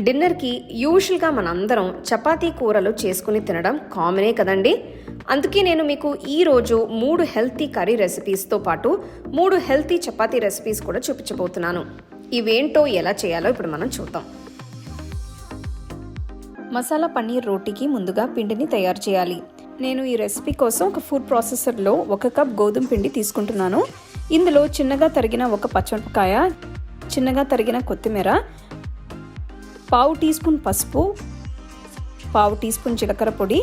డిన్నర్కి యూజువల్గా మనందరం చపాతీ కూరలు చేసుకుని తినడం కామనే కదండి. అందుకే నేను మీకు ఈరోజు మూడు హెల్తీ కర్రీ రెసిపీస్తో పాటు మూడు హెల్తీ చపాతీ రెసిపీస్ కూడా చూపించబోతున్నాను. ఇవేంటో ఎలా చేయాలో ఇప్పుడు మనం చూద్దాం. మసాలా పన్నీర్ రోటీకి ముందుగా పిండిని తయారు చేయాలి. నేను ఈ రెసిపీ కోసం ఒక ఫుడ్ ప్రాసెసర్లో ఒక కప్ గోధుమ పిండి తీసుకుంటున్నాను. ఇందులో చిన్నగా తరిగిన ఒక పచ్చిమిరపకాయ చిన్నగా తరిగిన కొత్తిమీర పావు టీ స్పూన్ పసుపు పావు టీ స్పూన్ జీలకర్ర పొడి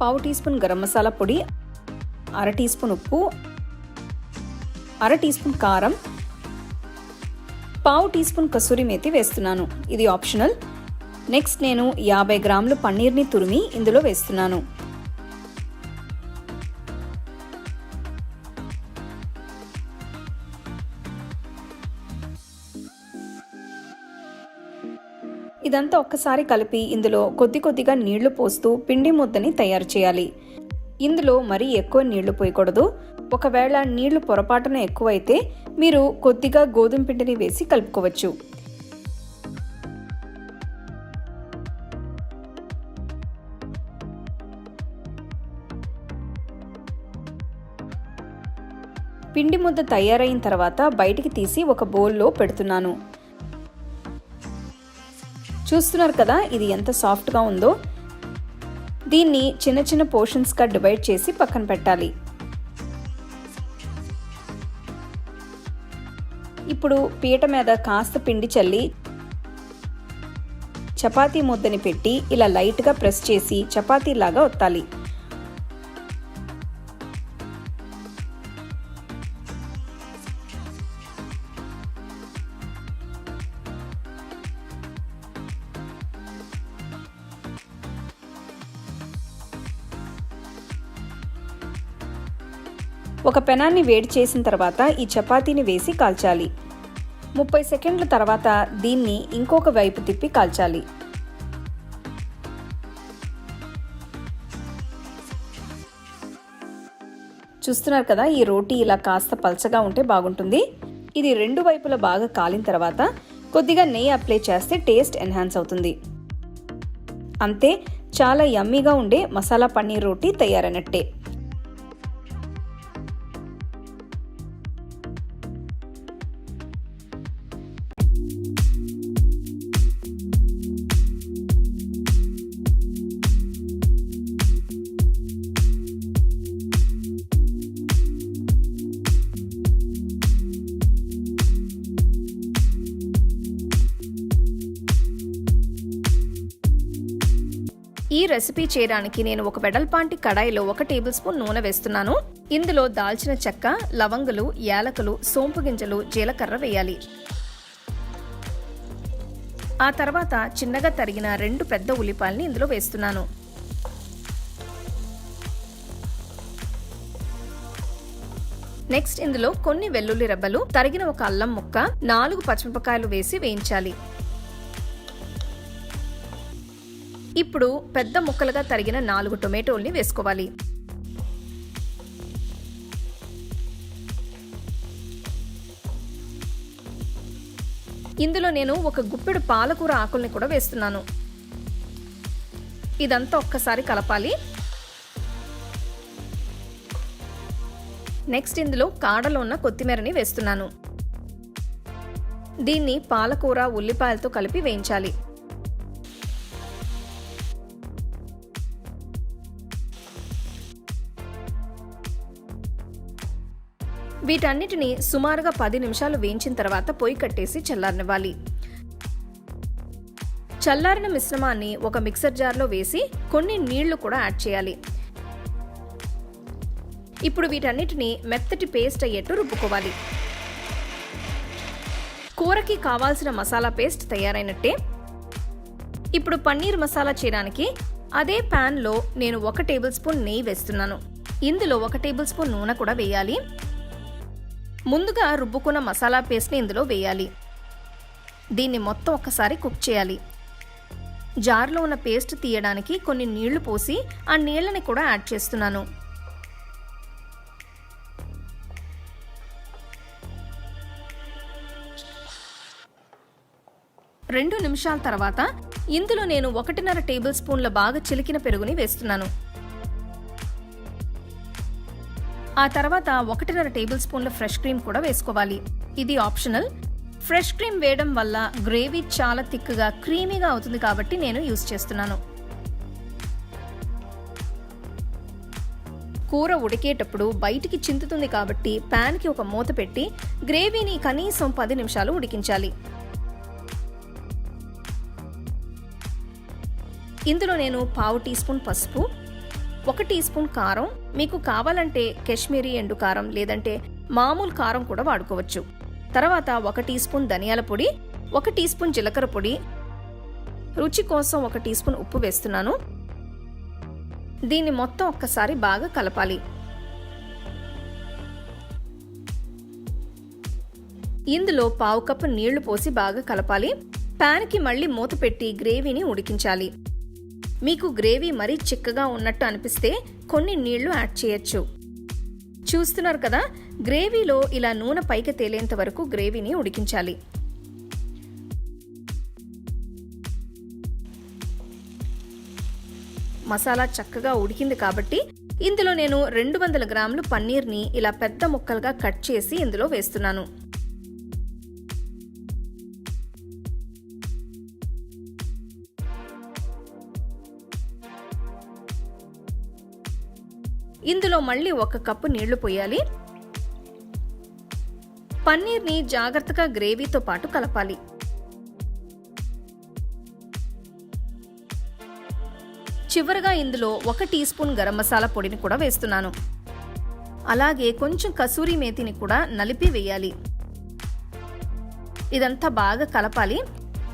పావు టీ స్పూన్ గరం మసాలా పొడి అర టీ స్పూన్ ఉప్పు అర టీ స్పూన్ కారం పావు టీ స్పూన్ కసూరి మేతి వేస్తున్నాను. ఇది ఆప్షనల్. నెక్స్ట్ నేను యాభై గ్రాములు పన్నీర్ని తురిమి ఇందులో వేస్తున్నాను. ఇదంతా ఒక్కసారి కలిపి ఇందులో కొద్ది కొద్దిగా నీళ్ళు పోస్తూ పిండి ముద్దని తయారు చేయాలి. ఇందులో మరీ ఎక్కువ నీళ్ళు పోయకూడదు. ఒకవేళ నీళ్ళు పొరపాటున ఎక్కువైతే మీరు కొద్దిగా గోధుమ పిండిని వేసి కలుపుకోవచ్చు. పిండి ముద్ద తయారైన తర్వాత బయటికి తీసి ఒక బౌల్లో పెడుతున్నాను. చూస్తున్నారు కదా ఇది ఎంత సాఫ్ట్గా ఉందో. దీన్ని చిన్న చిన్న పోర్షన్స్గా డివైడ్ చేసి పక్కన పెట్టాలి. ఇప్పుడు పీట మీద కాస్త పిండి చల్లి చపాతీ ముద్దని పెట్టి ఇలా లైట్గా ప్రెస్ చేసి చపాతీలాగా ఒత్తాలి. ఒక పెనాన్ని వేడి చేసిన తర్వాత ఈ చపాతీని వేసి కాల్చాలి. ముప్పై సెకండ్ల తర్వాత దీన్ని ఇంకొక వైపు తిప్పి కాల్చాలి. చూస్తున్నారు కదా ఈ రోటీ ఇలా కాస్త పల్చగా ఉంటే బాగుంటుంది. ఇది రెండు వైపులా బాగా కాలిన తర్వాత కొద్దిగా నెయ్యి అప్లై చేస్తే టేస్ట్ ఎన్హాన్స్ అవుతుంది. అంతే చాలా యమ్మీగా ఉండే మసాలా పన్నీర్ రోటీ తయారైనట్టే. రెసిపీ చేయడానికి నేను ఒక వెడల్పాంటి కడాయిలో ఒక టేబుల్ స్పూన్ నూనె వేస్తున్నాను. ఇందులో దాల్చిన చెక్క లవంగులు యాలకులు సోంపు గింజలు జీలకర్ర వేయాలి. ఆ తర్వాత చిన్నగా తరిగిన రెండు పెద్ద ఉల్లిపాయల్ని ఇందులో వేస్తున్నాను. నెక్స్ట్ ఇందులో కొన్ని వెల్లుల్లి రెబ్బలు తరిగిన ఒక అల్లం ముక్క నాలుగు పచ్చిమిరపకాయలు వేసి వేయించాలి. ఇప్పుడు పెద్ద ముక్కలుగా తరిగిన నాలుగు టొమాటోల్ని వేసుకోవాలి. ఇందులో నేను ఒక గుప్పెడు పాలకూర ఆకుల్ని కూడా వేస్తున్నాను. ఇదంతా ఒక్కసారి కలపాలి. నెక్స్ట్ ఇందులో కాడలో ఉన్న కొత్తిమీరని వేస్తున్నాను. దీన్ని పాలకూర ఉల్లిపాయలతో కలిపి వేయించాలి. వీటన్నిటిని సుమారుగా పది నిమిషాలు వేయించిన తర్వాత పొయ్యి కట్టేసి చల్లారనివ్వాలి. చల్లారిన మిశ్రమాన్ని ఒక మిక్సర్ జార్లో వేసి కొన్ని నీళ్ళు కూడా యాడ్ చేయాలి. ఇప్పుడు వీటన్నిటిని మెత్తటి పేస్ట్ అయ్యేట్టు రుబ్బుకోవాలి. కూరకి కావాల్సిన మసాలా పేస్ట్ తయారైనట్టే. ఇప్పుడు పన్నీర్ మసాలా చేయడానికి అదే ప్యాన్లో నేను ఒక టేబుల్ స్పూన్ నెయ్యి వేస్తున్నాను. ఇందులో ఒక టేబుల్ స్పూన్ నూనె కూడా వేయాలి. ముందుగా రుబ్బుకున్న మసాలా పేస్ట్ని ఇందులో వేయాలి. దీన్ని మొత్తం ఒక్కసారి కుక్ చేయాలి. జార్లో ఉన్న పేస్ట్ తీయడానికి కొన్ని నీళ్ళు పోసి ఆ నీళ్ళని కూడా యాడ్ చేస్తున్నాను. రెండు నిమిషాల తర్వాత ఇందులో నేను ఒకటిన్నర టేబుల్ స్పూన్ల బాగా చిలికిన పెరుగుని వేస్తున్నాను. ఆ తర్వాత ఒకటిన్నర టేబుల్ స్పూన్ల ఫ్రెష్ క్రీమ్ కూడా వేసుకోవాలి. ఇది ఆప్షనల్. ఫ్రెష్ క్రీమ్ వేయడం వల్ల గ్రేవీ చాలా థిక్గా క్రీమీగా అవుతుంది కాబట్టి నేను యూస్ చేస్తున్నాను. కూర ఉడికేటప్పుడు బయటికి చింతుతుంది కాబట్టి ప్యాన్కి ఒక మూత పెట్టి గ్రేవీని కనీసం పది నిమిషాలు ఉడికించాలి. ఇందులో నేను పావు టీ స్పూన్ పసుపు ఒక టీ స్పూన్ కారం మీకు కావాలంటే కాశ్మీరీ ఎండు కారం లేదంటే మామూలు కారం కూడా వాడుకోవచ్చు. తర్వాత ఒక టీ స్పూన్ ధనియాల పొడి ఒక టీ స్పూన్ జీలకర్ర పొడి. రుచి కోసం ఒక టీ స్పూన్ ఉప్పు వేస్తున్నాను. దీన్ని మొత్తం ఒక్కసారి బాగా కలపాలి. ఇందులో పావు కప్పు నీళ్ళు పోసి బాగా కలపాలి. ప్యాన్కి మళ్ళీ మూత పెట్టి గ్రేవీని ఉడికించాలి. మీకు గ్రేవీ మరీ చిక్కగా ఉన్నట్టు అనిపిస్తే కొన్ని నీళ్ళు యాడ్ చేయొచ్చు. చూస్తున్నారు కదా గ్రేవీలో ఇలా నూనె పైకి తేలేంత వరకు గ్రేవీని ఉడికించాలి. మసాలా చక్కగా ఉడికింది కాబట్టి ఇందులో నేను రెండు వందల గ్రాములు పన్నీర్ని ఇలా పెద్ద ముక్కలుగా కట్ చేసి ఇందులో వేస్తున్నాను. ఇందులో మళ్ళీ ఒక కప్పు నీళ్ళు పోయాలి. పన్నీర్ని జాగ్రత్తగా గ్రేవీతో పాటు కలపాలి. చివరగా ఇందులో ఒక టీ స్పూన్ గరం మసాలా పొడిని కూడా వేస్తున్నాను. అలాగే కొంచెం కసూరి మేతిని కూడా నలిపి వేయాలి. ఇదంతా బాగా కలపాలి.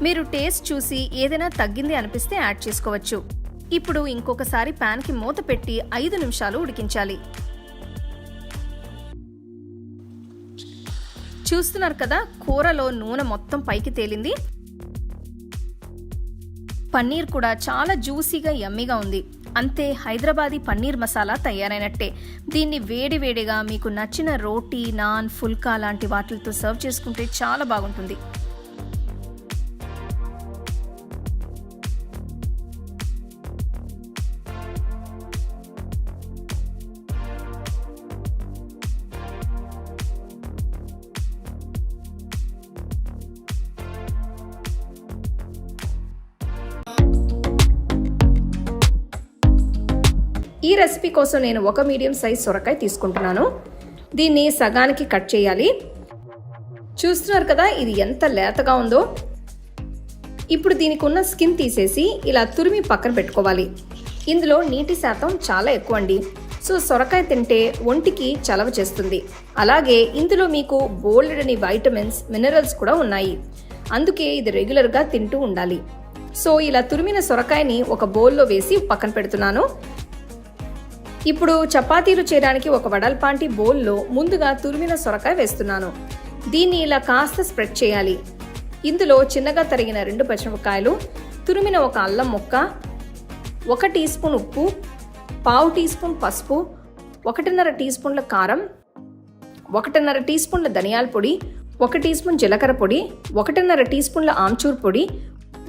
మీరు టేస్ట్ చూసి ఏదైనా తగ్గింది అనిపిస్తే యాడ్ చేసుకోవచ్చు. ఇప్పుడు ఇంకొకసారి ప్యాన్కి మూత పెట్టి ఐదు నిమిషాలు ఉడికించాలి. చూస్తున్నారు కదా కూరలో నూనె మొత్తం పైకి తేలింది. పన్నీర్ కూడా చాలా జ్యూసీగా యమ్మీగా ఉంది. అంతే హైదరాబాదీ పన్నీర్ మసాలా తయారైనట్టే. దీన్ని వేడి వేడిగా మీకు నచ్చిన రోటీ నాన్ ఫుల్కా లాంటి వాటిలతో సర్వ్ చేసుకుంటే చాలా బాగుంటుంది. ఈ రెసిపీ కోసం నేను ఒక మీడియం సైజ్ సొరకాయ తీసుకుంటున్నాను. దీన్ని సగానికి కట్ చేయాలి. చూస్తున్నారు కదా ఇది ఎంత లేతగా ఉందో. ఇప్పుడు దీనికి ఉన్న స్కిన్ తీసేసి ఇలా తురిమి పక్కన పెట్టుకోవాలి. ఇందులో నీటి శాతం చాలా ఎక్కువ అండి సో సొరకాయ తింటే ఒంటికి చలవ చేస్తుంది. అలాగే ఇందులో మీకు బోల్డని వైటమిన్స్ మినరల్స్ కూడా ఉన్నాయి. అందుకే ఇది రెగ్యులర్గా తింటూ ఉండాలి. సో ఇలా తురిమిన సొరకాయని ఒక బౌల్లో వేసి పక్కన పెడుతున్నాను. ఇప్పుడు చపాతీలు చేయడానికి ఒక వడల్పాంటి బౌల్లో ముందుగా తురిమిన సొరకాయ వేస్తున్నాను. దీన్ని ఇలా కాస్త స్ప్రెడ్ చేయాలి. ఇందులో చిన్నగా తరిగిన రెండు పచ్చిమిరపకాయలు తురిమిన ఒక అల్లం ముక్క ఒక టీ స్పూన్ ఉప్పు పావు టీ స్పూన్ పసుపు ఒకటిన్నర టీ స్పూన్ల కారం ఒకటిన్నర టీ స్పూన్ల ధనియాల పొడి ఒక టీ స్పూన్ జీలకర్ర పొడి ఒకటిన్నర టీ స్పూన్ల ఆమ్చూర్ పొడి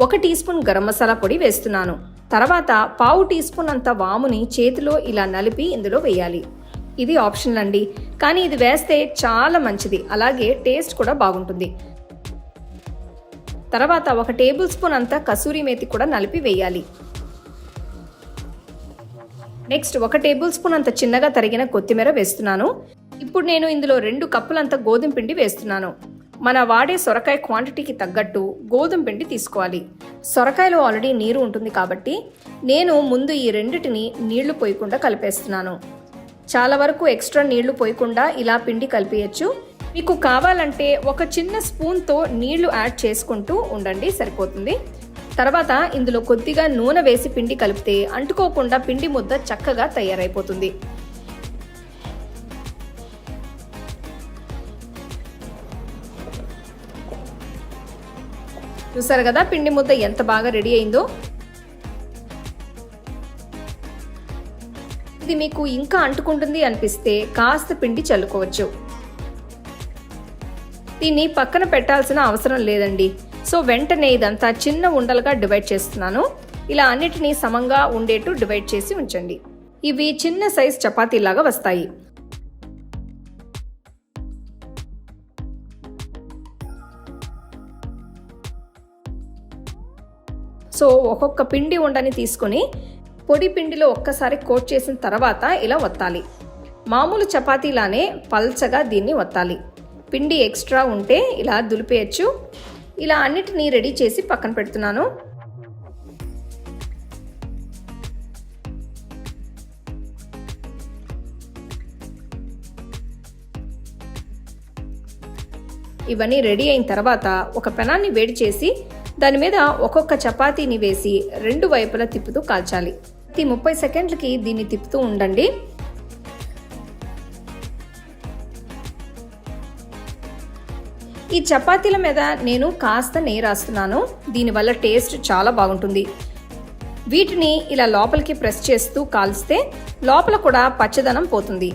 ఒక టీ స్పూన్ గరం మసాలా పొడి వేస్తున్నాను. తర్వాత పావు టీ స్పూన్ అంత వాముని చేతిలో ఇలా నలిపి ఇందులో వేయాలి. ఇది ఆప్షనల్ అండి. కానీ ఇది వేస్తే చాలా మంచిది. అలాగే టేస్ట్ కూడా బాగుంటుంది. తర్వాత ఒక టేబుల్ స్పూన్ అంత కసూరి మేతి కూడా నలిపి వేయాలి. నెక్స్ట్ ఒక టేబుల్ స్పూన్ అంత చిన్నగా తరిగిన కొత్తిమీర వేస్తున్నాను. ఇప్పుడు నేను ఇందులో రెండు కప్పులంత గోధుమ పిండి వేస్తున్నాను. మన వాడే సొరకాయ క్వాంటిటీకి తగ్గట్టు గోధుమ పిండి తీసుకోవాలి. సొరకాయలో ఆల్రెడీ నీరు ఉంటుంది కాబట్టి నేను ముందు ఈ రెండిటిని నీళ్ళు పోయకుండా కలిపేస్తున్నాను. చాలా వరకు ఎక్స్ట్రా నీళ్ళు పోయకుండా ఇలా పిండి కలిపేయచ్చు. మీకు కావాలంటే ఒక చిన్న స్పూన్తో నీళ్ళు యాడ్ చేసుకుంటూ ఉండండి సరిపోతుంది. తర్వాత ఇందులో కొద్దిగా నూనె వేసి పిండి కలిపితే అంటుకోకుండా పిండి ముద్ద చక్కగా తయారైపోతుంది. చూసారు కదా పిండి ముద్ద ఎంత బాగా రెడీ అయిందో. ఇది మీకు ఇంకా అంటుకుంటుంది అనిపిస్తే కాస్త పిండి చల్లుకోవచ్చు. దీన్ని పక్కన పెట్టాల్సిన అవసరం లేదండి. సో వెంటనే ఇదంతా చిన్న ఉండలుగా డివైడ్ చేస్తున్నాను. ఇలా అన్నిటినీ సమంగా ఉండేట్టు డివైడ్ చేసి ఉంచండి. ఇవి చిన్న సైజ్ చపాతీలాగా వస్తాయి. సో ఒక్కొక్క పిండి ఉండని తీసుకొని పొడి పిండిలో ఒక్కసారి కోట్ చేసిన తర్వాత ఇలా వత్తాలి. మామూలు చపాతీలానే పల్చగా దీన్ని వత్తాలి. పిండి ఎక్స్ట్రా ఉంటే ఇలా దులిపేయచ్చు. ఇలా అన్నిటినీ రెడీ చేసి పక్కన పెడుతున్నాను. ఇవన్నీ రెడీ అయిన తర్వాత ఒక పెనాన్ని వేడి చేసి దాని మీద ఒక్కొక్క చపాతీని వేసి రెండు వైపులా తిప్పుతూ కాల్చాలి. ప్రతి ముప్పై సెకండ్లకి దీన్ని తిప్పుతూ ఉండండి. ఈ చపాతీల మీద నేను కాస్త నెయ్యి రాస్తున్నాను. దీనివల్ల టేస్ట్ చాలా బాగుంటుంది. వీటిని ఇలా లోపలికి ప్రెస్ చేస్తూ కాల్స్తే లోపల కూడా పచ్చదనం పోతుంది.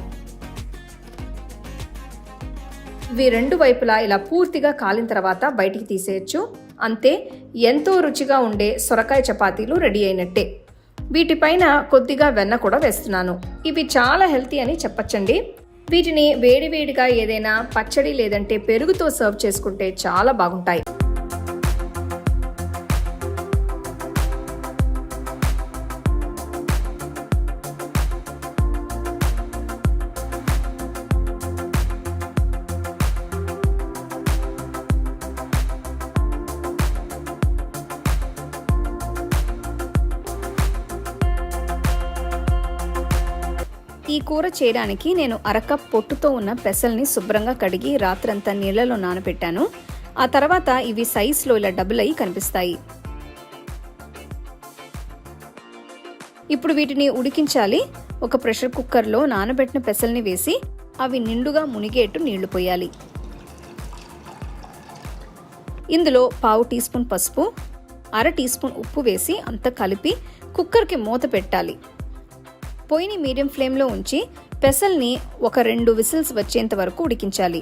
ఇవి రెండు వైపులా ఇలా పూర్తిగా కాలిన తర్వాత బయటికి తీసేయచ్చు. అంతే ఎంతో రుచిగా ఉండే సొరకాయ చపాతీలు రెడీ అయినట్టే. వీటిపైన కొద్దిగా వెన్న కూడా వేస్తున్నాను. ఇవి చాలా హెల్తీ అని చెప్పచ్చండి. వీటిని వేడివేడిగా ఏదైనా పచ్చడి లేదంటే పెరుగుతో సర్వ్ చేసుకుంటే చాలా బాగుంటాయి. కూర చేయడానికి నేను అరకప్ పొట్టుతో ఉన్న పెసల్ని శుభ్రంగా కడిగి రాత్రంతా నీళ్ళలో నానబెట్టాను. ఆ తర్వాత ఇవి సైజులో ఇలా డబుల్ అయ్యి కనిపిస్తాయి. ఇప్పుడు వీటిని ఉడికించాలి. ఒక ప్రెషర్ కుక్కర్లో నానబెట్టిన పెసల్ని వేసి అవి నిండుగా మునిగేట్టు నీళ్ళు పోయాలి. ఇందులో పావు టీ స్పూన్ పసుపు అర టీ స్పూన్ ఉప్పు వేసి అంత కలిపి కుక్కర్కి మూత పెట్టాలి. పొయ్యిని మీడియం ఫ్లేమ్లో ఉంచి పెసల్ని ఒక రెండు విసిల్స్ వచ్చేంత వరకు ఉడికించాలి.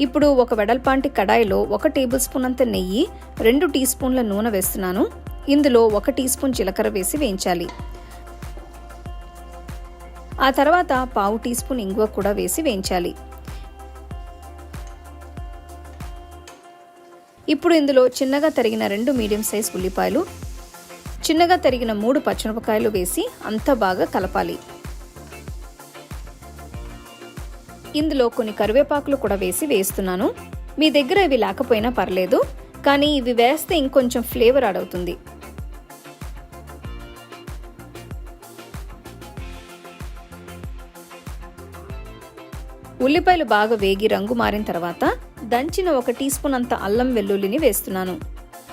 ఇప్పుడు ఒక వెడల్పాంటి కడాయిలో ఒక టేబుల్ స్పూన్ అంత నెయ్యి రెండు టీ స్పూన్ల నూనె వేస్తున్నాను. ఇందులో ఒక టీ స్పూన్ జీలకర్ర వేసి వేయించాలి. ఆ తర్వాత పావు టీ స్పూన్ ఇంగువ కూడా వేసి వేయించాలి. ఇప్పుడు ఇందులో చిన్నగా తరిగిన రెండు మీడియం సైజ్ ఉల్లిపాయలు చిన్నగా తరిగిన మూడు పచ్చిమిరపకాయలు వేసి అంతా బాగా కలపాలి. ఇందులో కొన్ని కరివేపాకులు కూడా వేసి వేస్తున్నాను. మీ దగ్గర ఇవి లేకపోయినా పర్లేదు కానీ ఇవి వేస్తే ఇంకొంచెం ఫ్లేవర్ అడవుతుంది అవుతుంది. ఉల్లిపాయలు బాగా వేగి రంగు మారిన తర్వాత దంచిన ఒక టీ స్పూన్ అంత అల్లం వెల్లుల్లిని వేస్తున్నాను.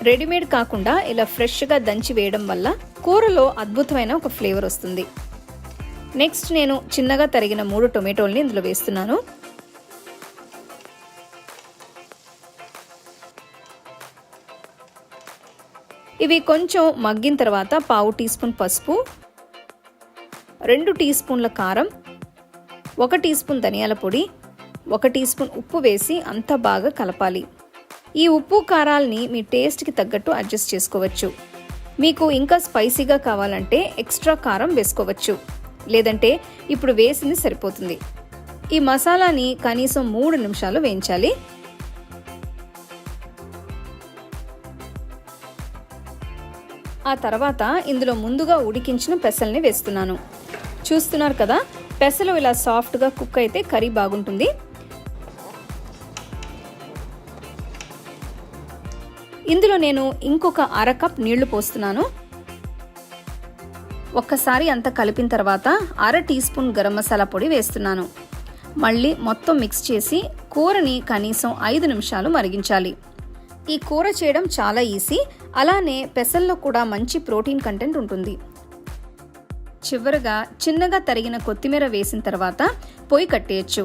రెడీమేడ్ కాకుండా ఇలా ఫ్రెష్గా దంచి వేయడం వల్ల కూరలో అద్భుతమైన ఒక ఫ్లేవర్ వస్తుంది. నెక్స్ట్ నేను చిన్నగా తరిగిన మూడు టొమాటోల్ని ఇందులో వేస్తున్నాను. ఇవి కొంచెం మగ్గిన తర్వాత పావు టీ స్పూన్ పసుపు రెండు టీ స్పూన్ల కారం ఒక టీ స్పూన్ ధనియాల పొడి ఒక టీ స్పూన్ ఉప్పు వేసి అంతా బాగా కలపాలి. ఈ ఉప్పు కారాల్ని మీ టేస్ట్కి తగ్గట్టు అడ్జస్ట్ చేసుకోవచ్చు. మీకు ఇంకా స్పైసీగా కావాలంటే ఎక్స్ట్రా కారం వేసుకోవచ్చు. లేదంటే ఇప్పుడు వేసింది సరిపోతుంది. ఈ మసాలాని కనీసం మూడు నిమిషాలు వేయించాలి. ఆ తర్వాత ఇందులో ముందుగా ఉడికించిన పెసల్ని వేస్తున్నాను. చూస్తున్నారు కదా పెసలు ఇలా సాఫ్ట్గా కుక్ అయితే కర్రీ బాగుంటుంది. ఇందులో నేను ఇంకొక అర కప్ నీళ్ళు పోస్తున్నాను. ఒక్కసారి అంత కలిపిన తర్వాత అర టీ స్పూన్ గరం మసాలా పొడి వేస్తున్నాను. మళ్ళీ మొత్తం మిక్స్ చేసి కూరని కనీసం ఐదు నిమిషాలు మరిగించాలి. ఈ కూర చేయడం చాలా ఈజీ అలానే పెసల్లో కూడా మంచి ప్రోటీన్ కంటెంట్ ఉంటుంది. చివరగా చిన్నగా తరిగిన కొత్తిమీర వేసిన తర్వాత పొయ్యి కట్టేయచ్చు.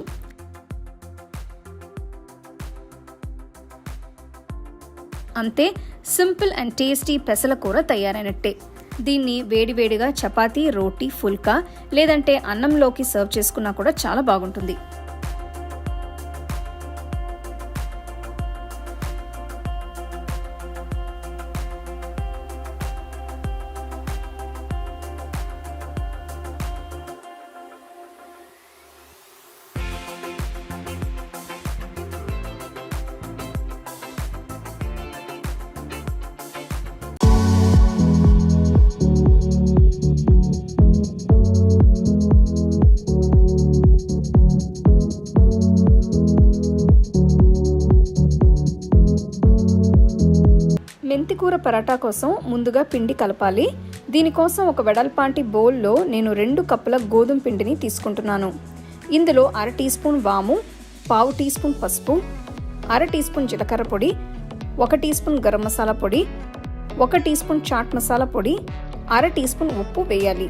అంతే సింపుల్ అండ్ టేస్టీ పెసల కూర తయారైనట్టే. దీన్ని వేడివేడిగా చపాతీ రోటీ ఫుల్కా లేదంటే అన్నంలోకి సర్వ్ చేసుకున్నా కూడా చాలా బాగుంటుంది. మెంతికూర పరాటా కోసం ముందుగా పిండి కలపాలి. దీనికోసం ఒక వెడల్పాంటి బౌల్లో నేను రెండు కప్పుల గోధుమ పిండిని తీసుకుంటున్నాను. ఇందులో అర టీ స్పూన్ వాము పావు టీ స్పూన్ పసుపు అర టీ స్పూన్ జీలకర్ర పొడి ఒక టీ స్పూన్ గరం మసాలా పొడి ఒక టీ స్పూన్ చాట్ మసాలా పొడి అర టీ స్పూన్ ఉప్పు వేయాలి.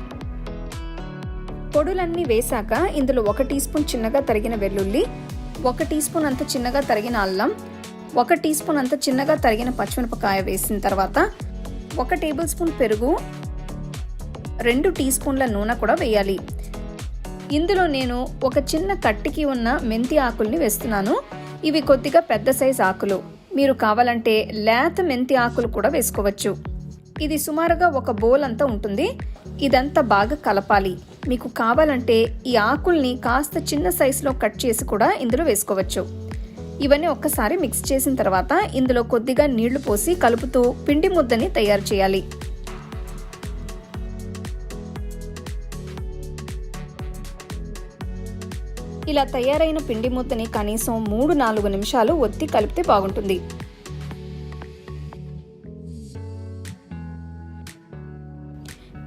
పొడులన్నీ వేశాక ఇందులో ఒక టీ స్పూన్ చిన్నగా తరిగిన వెల్లుల్లి ఒక టీ స్పూన్ అంత చిన్నగా తరిగిన అల్లం ఒక టీ స్పూన్ అంత చిన్నగా తరిగిన పచ్చిమిరపకాయ వేసిన తర్వాత ఒక టేబుల్ స్పూన్ పెరుగు రెండు టీ స్పూన్ల నూనె కూడా వేయాలి. ఇందులో నేను ఒక చిన్న కట్టికి ఉన్న మెంతి ఆకుల్ని వేస్తున్నాను. ఇవి కొద్దిగా పెద్ద సైజ్ ఆకులు. మీరు కావాలంటే లేత మెంతి ఆకులు కూడా వేసుకోవచ్చు. ఇది సుమారుగా ఒక బౌల్ అంతా ఉంటుంది. ఇదంతా బాగా కలపాలి. మీకు కావాలంటే ఈ ఆకుల్ని కాస్త చిన్న సైజులో కట్ చేసి కూడా ఇందులో వేసుకోవచ్చు. ఇవన్నీ ఒక్కసారి మిక్స్ చేసిన తర్వాత ఇందులో కొద్దిగా నీళ్ళు పోసి కలుపుతూ పిండి ముద్దని తయారు చేయాలి. ఇలా తయారైన పిండి ముద్దని కనీసం మూడు నాలుగు నిమిషాలు ఒత్తి కలిపితే బాగుంటుంది.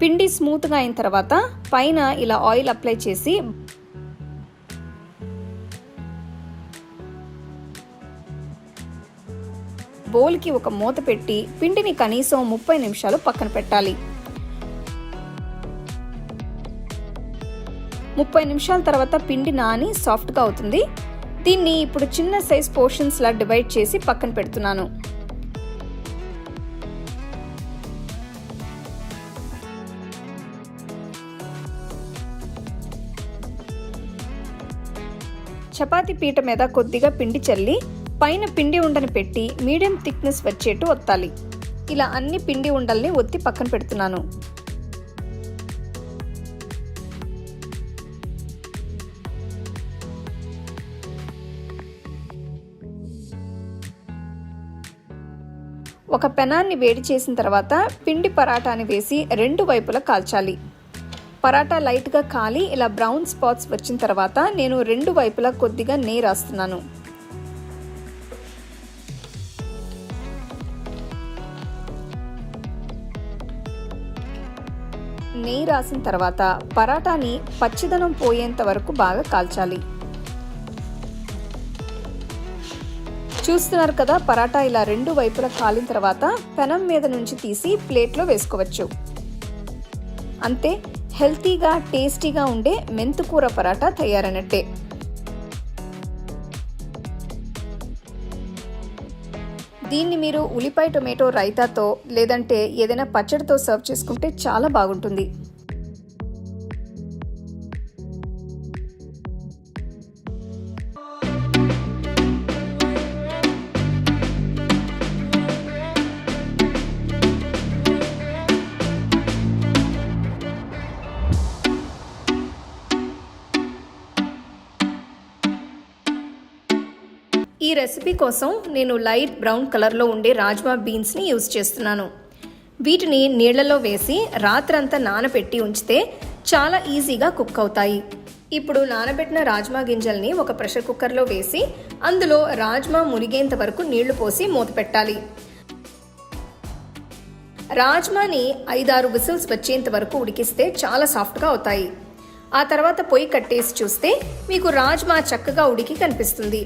పిండి స్మూత్గా అయిన తర్వాత పైన ఇలా ఆయిల్ అప్లై చేసి బౌల్కి ఒక మూత పెట్టి పిండిని కనీసం ముప్పై నిమిషాలు పక్కన పెట్టాలి. ముప్పై నిమిషాల తర్వాత పిండి నాని సాఫ్ట్గా అవుతుంది. దీన్ని ఇప్పుడు చిన్న సైజ్ పోర్షన్స్లా డివైడ్ చేసి పక్కన పెడుతున్నాను. చపాతీ పీట మీద కొద్దిగా పిండి చల్లి పైన పిండి ఉండని పెట్టి మీడియం థిక్నెస్ వచ్చేట్టు ఒత్తాలి. ఇలా అన్ని పిండి ఉండల్ని ఒత్తి పక్కన పెడుతున్నాను. ఒక పెనాన్ని వేడి చేసిన తర్వాత పిండి పరాటాని వేసి రెండు వైపులా కాల్చాలి. పరాటా లైట్గా కాలి ఇలా బ్రౌన్ స్పాట్స్ వచ్చిన తర్వాత నేను రెండు వైపులా కొద్దిగా నెయ్యి రాస్తున్నాను. నెయ్యి రాసిన తర్వాత పరాటాని పచ్చిదనం పోయేంత వరకు బాగా కాల్చాలి. చూస్తున్నారు కదా పరాటా ఇలా రెండు వైపులా కాలిన తర్వాత పెనం మీద నుంచి తీసి ప్లేట్లో వేసుకోవచ్చు. అంతే హెల్తీగా టేస్టీగా ఉండే మెంతుకూర పరాటా తయారైనట్టే దీన్ని మీరు ఉల్లిపాయ టొమాటో రైతాతో లేదంటే ఏదైనా పచ్చడితో సర్వ్ చేసుకుంటే చాలా బాగుంటుంది. రెసిపీ కోసం నేను లైట్ బ్రౌన్ కలర్లో ఉండే రాజ్మా బీన్స్ని యూజ్ చేస్తున్నాను. వీటిని నీళ్ళలో వేసి రాత్రంతా నానబెట్టి ఉంచితే చాలా ఈజీగా కుక్ అవుతాయి. ఇప్పుడు నానబెట్టిన రాజ్మా గింజల్ని ఒక ప్రెషర్ కుక్కర్లో వేసి అందులో రాజ్మా మునిగేంత వరకు నీళ్ళు పోసి మూత పెట్టాలి. రాజ్మాని ఐదారు విసిల్స్ వచ్చేంత వరకు ఉడికిస్తే చాలా సాఫ్ట్గా అవుతాయి. ఆ తర్వాత పొయ్యి కట్టేసి చూస్తే మీకు రాజ్మా చక్కగా ఉడికి కనిపిస్తుంది.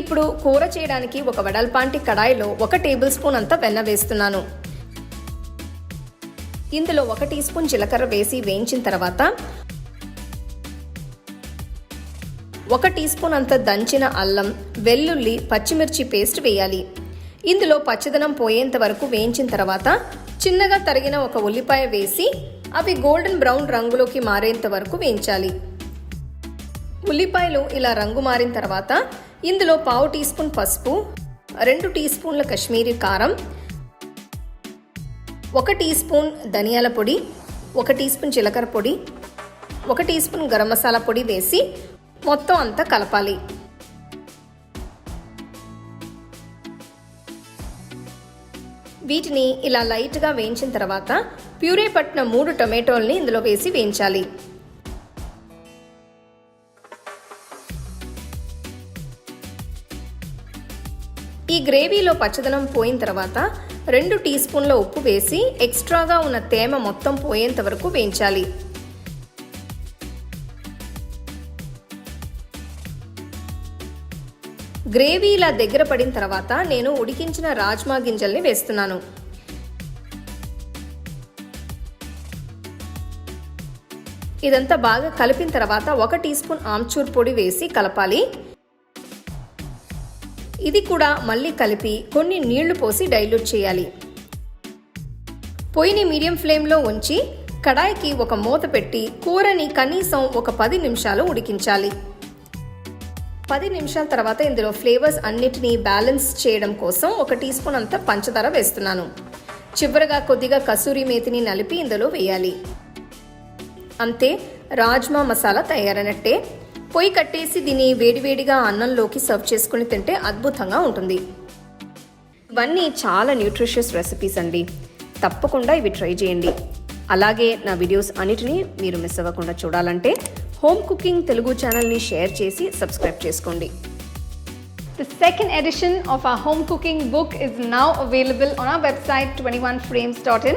ఇప్పుడు కూర చేయడానికి ఒక వెడల్పాంటి కడాయిలో ఒక టేబుల్ స్పూన్ అంతా వెన్న వేస్తున్నాను. ఇందులో ఒక టీ స్పూన్ జీలకర్ర వేసి వేయించిన తర్వాత ఒక టీ స్పూన్ అంత దంచిన అల్లం వెల్లుల్లి పచ్చిమిర్చి పేస్ట్ వేయాలి. ఇందులో పచ్చదనం పోయేంత వరకు వేయించిన తర్వాత చిన్నగా తరిగిన ఒక ఉల్లిపాయ వేసి అవి గోల్డెన్ బ్రౌన్ రంగులోకి మారేంత వరకు వేయించాలి. ఉల్లిపాయలు ఇలా రంగు మారిన తర్వాత ఇందులో పావు టీ స్పూన్ పసుపు రెండు టీ స్పూన్ల కశ్మీరీ కారం ఒక టీ స్పూన్ ధనియాల పొడి ఒక టీ స్పూన్ జీలకర్ర పొడి ఒక టీ స్పూన్ గరం మసాలా పొడి వేసి మొత్తం అంతా కలపాలి. వీటిని ఇలా లైట్గా వేయించిన తర్వాత ప్యూరే పట్టిన మూడు టొమాటోల్ని ఇందులో వేసి వేయించాలి. ఈ గ్రేవీలో పచ్చదనం పోయిన తర్వాత రెండు టీ స్పూన్ల ఉప్పు వేసి ఎక్స్ట్రాగా ఉన్న తేమ మొత్తం పోయేంత వరకు వేయించాలి. గ్రేవీ ఇలా దగ్గర పడిన తర్వాత నేను ఉడికించిన రాజ్మా గింజల్ని వేస్తున్నాను. ఇదంతా బాగా కలిపిన తర్వాత ఒక టీ స్పూన్ ఆమ్చూర్ పొడి వేసి కలపాలి. ఇది కూడా మళ్ళీ కలిపి కొన్ని నీళ్ళు పోసి డైల్యూట్ చేయాలి. పొయ్యిని మీడియం ఫ్లేమ్లో ఉంచి కడాయికి ఒక మూత పెట్టి కూరని కనీసం ఒక పది నిమిషాలు ఉడికించాలి. పది నిమిషాల తర్వాత ఇందులో ఫ్లేవర్స్ అన్నిటినీ బ్యాలెన్స్ చేయడం కోసం ఒక టీ స్పూన్ అంత పంచదార వేస్తున్నాను. చివరగా కొద్దిగా కసూరి మేతిని నలిపి ఇందులో వేయాలి. అంతే రాజ్మా మసాలా తయారైనట్టే. పొయ్యి కట్టేసి దీన్ని వేడివేడిగా అన్నంలోకి సర్వ్ చేసుకుని తింటే అద్భుతంగా ఉంటుంది. ఇవన్నీ చాలా న్యూట్రిషియస్ రెసిపీస్ అండి. తప్పకుండా ఇవి ట్రై చేయండి. అలాగే నా వీడియోస్ అన్నిటినీ మీరు మిస్ అవ్వకుండా చూడాలంటే హోమ్ కుకింగ్ తెలుగు ఛానల్ని షేర్ చేసి సబ్స్క్రైబ్ చేసుకోండి. The second edition of our home cooking book is now available on our website 21frames.in.